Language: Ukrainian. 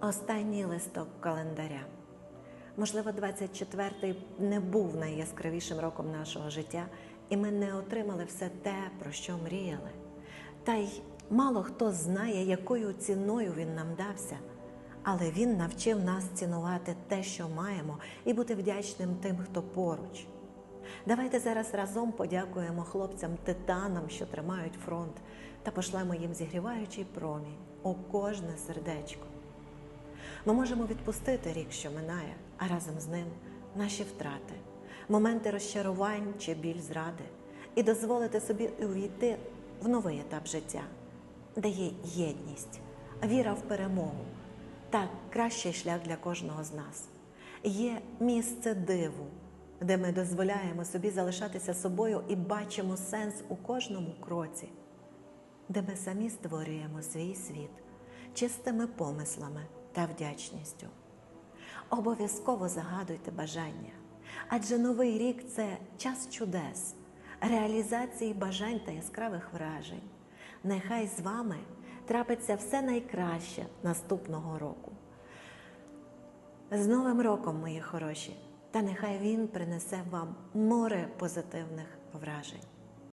Останній листок календаря. Можливо, 24-й не був найяскравішим роком нашого життя, і ми не отримали все те, про що мріяли. Та й мало хто знає, якою ціною він нам дався. Але він навчив нас цінувати те, що маємо, і бути вдячним тим, хто поруч. Давайте зараз разом подякуємо хлопцям-титанам, що тримають фронт, та пошлемо їм зігріваючий промінь у кожне сердечко. Ми можемо відпустити рік, що минає, а разом з ним наші втрати, моменти розчарувань чи біль зради, і дозволити собі увійти в новий етап життя, де є єдність, віра в перемогу та кращий шлях для кожного з нас. Є місце диву, де ми дозволяємо собі залишатися собою і бачимо сенс у кожному кроці, де ми самі створюємо свій світ чистими помислами та вдячністю. Обов'язково загадуйте бажання, адже новий рік це час чудес, реалізації бажань та яскравих вражень. Нехай з вами трапиться все найкраще наступного року. З Новим роком, мої хороші, та нехай він принесе вам море позитивних вражень.